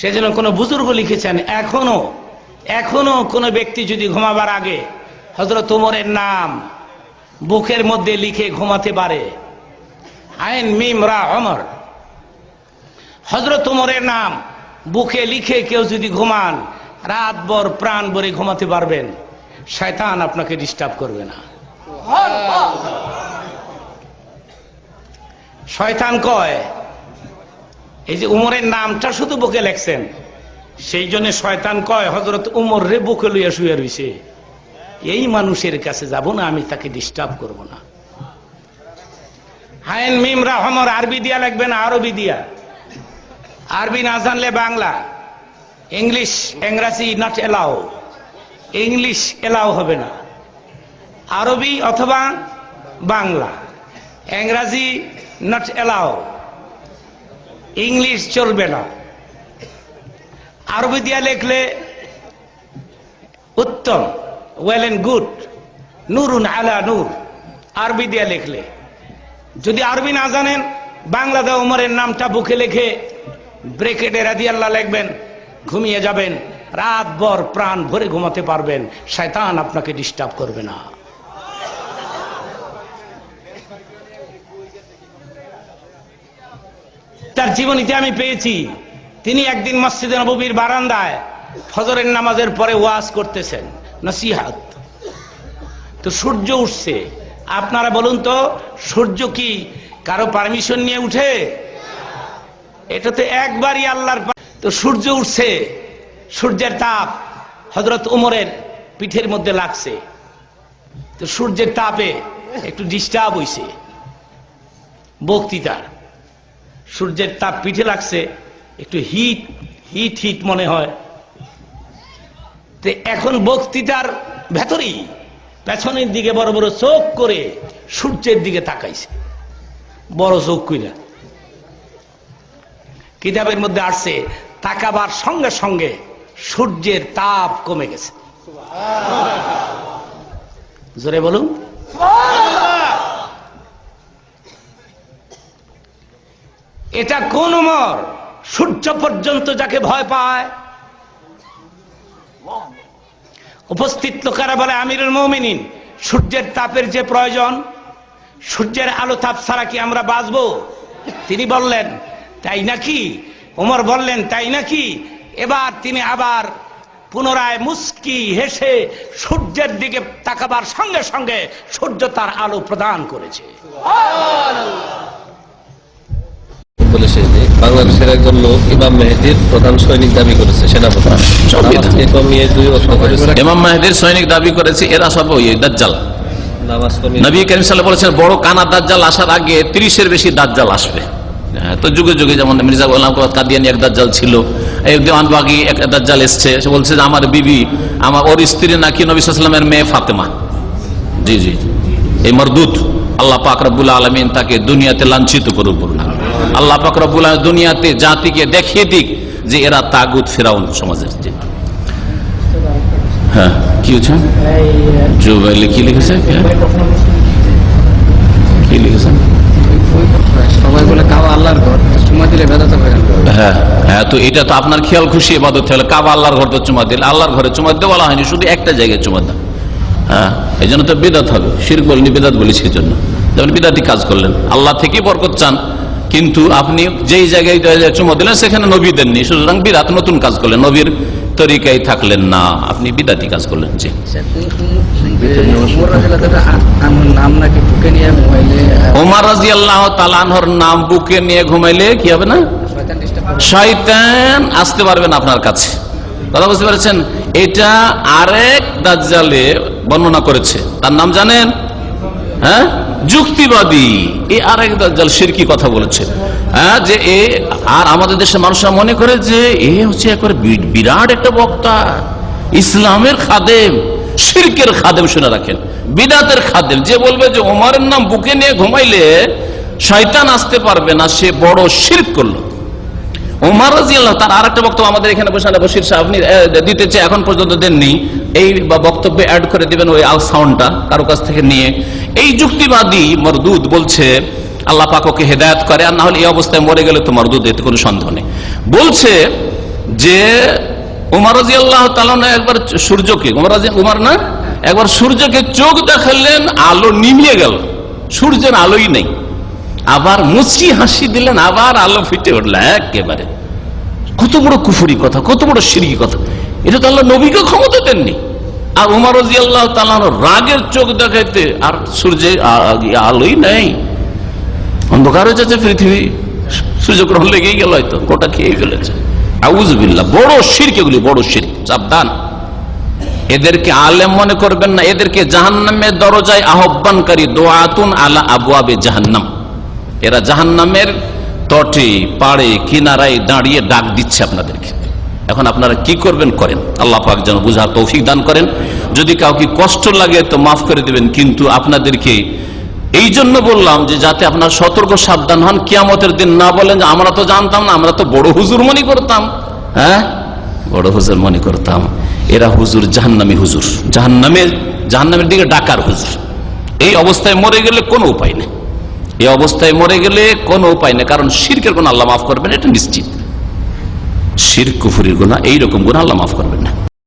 সেজন্য কোনো বুজুর্গ লিখেছেন এখনও এখনও কোনো ব্যক্তি যদি ঘুমাবার আগে হজরত উমরের নাম বুকের মধ্যে লিখে ঘুমাতে পারে। আইন মিম রা অমর হজরত উমরের নাম বুকে লিখে কেউ যদি ঘুমান রাতভর প্রাণ ভরে ঘুমাতে পারবেন। শয়তান আপনাকে ডিস্টার্ব করবে না। শয়তান কয় এই যে উমরের নামটা শুধু বুকে লেখছেন, সেই জন্য শয়তান কয় হজরত উমর রে বুকে লইয়া শুয়ে রইছে। এই মানুষের কাছে যাব না, আমি তাকে ডিস্টার্ব করব না। হায়েন মিম রহমর আরবি দিয়া লাগবে না আরবি দিয়া। আরবি না জানলে বাংলা। ইংলিশ, ইংরাজি নট এলাও ইংলিশ এলাও হবে না। আরবি অথবা বাংলা। ইংরাজি নট এলাও ইংলিশ চলবে না। আরবি দিয়া লিখলে উত্তম ওয়েল এন্ড গুড নুরুন আলা নূর, আরবি দিয়া লিখলে। যদি আরবি না জানেন বাংলাদেশ উমরের নামটা বুকে লেখে ব্রেকেটে রাদি আল্লাহ লিখবেন, ঘুমিয়ে যাবেন, রাতভর প্রাণ ভরে ঘুমাতে পারবেন, শয়তান আপনাকে ডিস্টার্ব করবে না। তার জীবনীতে আমি পেয়েছি। তিনি একদিন মসজিদে নবীর বারান্দায় ফজরের নামাজের পরে ওয়াজ করতেছেন। নসিহাত। তো সূর্য উঠছে। আপনারা বলুন তো, সূর্য কি কারও পারমিশন নিয়ে উঠে? এটা তো একবারই আল্লাহর তো সূর্য উঠছে। সূর্যের তাপ হজরত উমরের পিঠের মধ্যে লাগছে। তো সূর্যের তাপে একটু ডিস্টার্ব হইছে। বক্তৃতার। সূর্যের তাপ পিঠে লাগছে একটু হিট হিট হিট মনে হয়। তো এখন বক্তৃতার ভেতরেই পেছনের দিকে বড় বড় চোখ করে সূর্যের দিকে তাকাইছে। বড় চোখ কইরা। কিতাবের মধ্যে আসছে তাকাবার সঙ্গে সঙ্গে সূর্যের তাপ কমে গেছে। জোরে বলুন। এটা কোন উমর? সূর্য পর্যন্ত যাকে ভয় পায়। উপস্থিত লোকেরা বলে, আমিরুল মৌমিনিন, সূর্যের তাপের যে প্রয়োজন, সূর্যের আলো তাপ ছাড়া কি আমরা বাঁচবো? তিনি বললেন, তাই নাকি? ওমর বললেন, তাই নাকি? এবার তিনি আবার পুনরায় মুস্কি হেসে সূর্যের দিকে তাকাবার সঙ্গে সঙ্গে সূর্য তার আলো প্রদান করেছে। বলে শেষ দিই বাংলাদেশের একজন লোক ইমাম মেহেদির প্রধান সৈনিক দাবি করেছে সেনাপ্রধান। কমিয়ে দুই অর্থ করেছে ইমাম মাহেদির সৈনিক দাবি করেছে এরা সব ওই দাজ্জাল। নবী করিম সাল্লাহ বলেছেন বড় কানা দাজ্জাল আসার আগে তিরিশের বেশি দাজ্জাল আসবে। হ্যাঁ, তো যুগে যুগে যেমন মির্জা গোলাম কাদিয়ানি এক দাজ্জাল ছিল এই দেওয়ানবাগি এক দাজ্জাল এসছে সে বলছে যে আমার বিবি আমার ওর স্ত্রী নাকি নবী সাল্লামের মেয়ে ফাতেমা। জি জি। এই মরদুত আল্লাহ পাক রব্বুল আলমিন তাকে দুনিয়াতে লাঞ্ছিত করুক করুন আল্লাহ দুনিয়াতে জাতিকে দেখিয়ে দিক যে এরা তাগুত ফেরাউন সমাজের জি হ্যাঁ কি হচ্ছে? জুবাইলে কি লিখেছে? কি? লিখেছেন সবাই বলে কাবা আল্লাহর ঘর চুমা দিলে বেদাতে হ্যাঁ হ্যাঁ তো এটা তো আপনার খেয়াল খুশি এবাদত হলে কাবা আল্লাহর ঘর তো চুমা দিল আল্লাহর ঘরে চুমা দিতে বলা হয়নি শুধু একটা জায়গায় চুমা হ্যাঁ এই জন্য তো বেদাত হবে। শির বলিনি বেদাত বলি সেই জন্য যেমন বিদাতি কাজ করলেন। আল্লাহ থেকেই বরকত চান। কিন্তু আপনি যেই জায়গায় চুমা দিলেন সেখানে নবী দেননি। সুতরাং বিরাট নতুন কাজ করলেন। নবীর তরিকায় থাকলেন না। আপনি বিদাতি কাজ করলেন বুকে নিয়ে ঘুমাইলে কি হবে না? আসতে পারবেন আপনার কাছে। বুঝতে পারছেন? এটা আরেক দাজ্জালে বর্ণনা করেছে। তার নাম জানেন? হ্যাঁ? যুক্তিবাদী। এ আর এক দাজ্জাল সিরকি কথা বলেছে। হ্যাঁ যে এ, আর আমাদের দেশের মানুষরা মনে করে যে এ হচ্ছে একবার বিরাট একটা বক্তা। ইসলামের খাদেম, সিরকের খাদেম শুনে রাখেন। বিদাতের খাদেম। যে বলবে যে ওমারের নাম বুকে নিয়ে ঘুমাইলে, শয়তান আসতে পারবে না, সে বড় শিরক করল। ওমার রাজি আল্লাহ তার আর একটা বক্তব্য আমাদের এখানে বসে আলা বসির সাহেব দিতে চেয়ে এখন পর্যন্ত দেননি। এই বক্তব্যে অ্যাড করে দিবেন ওই আল সাউন্ডটা কারও কাছ থেকে নিয়ে। এই যুক্তিবাদী মরদুদ বলছে, আল্লাহ পাক ওকে হেদায়ত করে, আর না হলে এই অবস্থায় মরে গেলে তো মরদুদ, এতে কোনো সন্দেহ নেই। বলছে যে, উমার রাজি আল্লাহ একবার সূর্যকে, উমার উমার না, একবার সূর্যকে চোখ দেখালেন, আলো নিমিয়ে গেল। সূর্যের আলোই নেই। আবার মুচকি হাসি দিলেন, আবার আলো ফিটে উঠল, একেবারে। কত বড় কুফুরি কথা, কত বড় সিরিকি কথা। এটা তো আল্লাহ নবীকে ক্ষমতা দেননি। আর উমার রাগের চোখ দেখাইতে আর সূর্যে আ- আ- আলোই নেই। অন্ধকার হয়ে যাচ্ছে পৃথিবী। সূর্যগ্রহণ লেগেই গেল হয়তো, গোটা খেয়ে ফেলেছে। আউজবিল্লা বড় শির কেগুলি বড় শির সাবধান। এদেরকে আলেম মনে করবেন না, এদেরকে জাহান্নামের দরজায় আহ্বানকারী দোয়াতুন আলা আবু আবে জাহান্নাম। এরা জাহান্নামের তটে, পাড়ে, কিনারায় দাঁড়িয়ে ডাক দিচ্ছে আপনাদেরকে। এখন আপনারা কি করবেন করেন? আল্লাহ পাক যেন বুঝার তৌফিক দান করেন। যদি কাউকে কষ্ট লাগে তো মাফ করে দেবেন, কিন্তু আপনাদেরকে এই জন্য বললাম যে যাতে আপনার সতর্ক, সাবধান হন। কিয়ামতের দিন না বলেন আমরা তো জানতাম না, আমরা তো বড় হুজুর মনে করতাম। হ্যাঁ? বড় হুজুর মনে করতাম। এরা হুজুর জাহান্নামী হুজুর। জাহান্নামে জাহান্নামের দিকে ডাকার হুজুর। এই অবস্থায় মরে গেলে কোনো উপায় নেই। এই অবস্থায় মরে গেলে কোনো উপায় নেই, কারণ শিরকের কোন আল্লাহ মাফ করবেন, এটা নিশ্চিত। শির, কুফুরির গুণা এইরকম গুণা আল্লাহ মাফ করবেন না।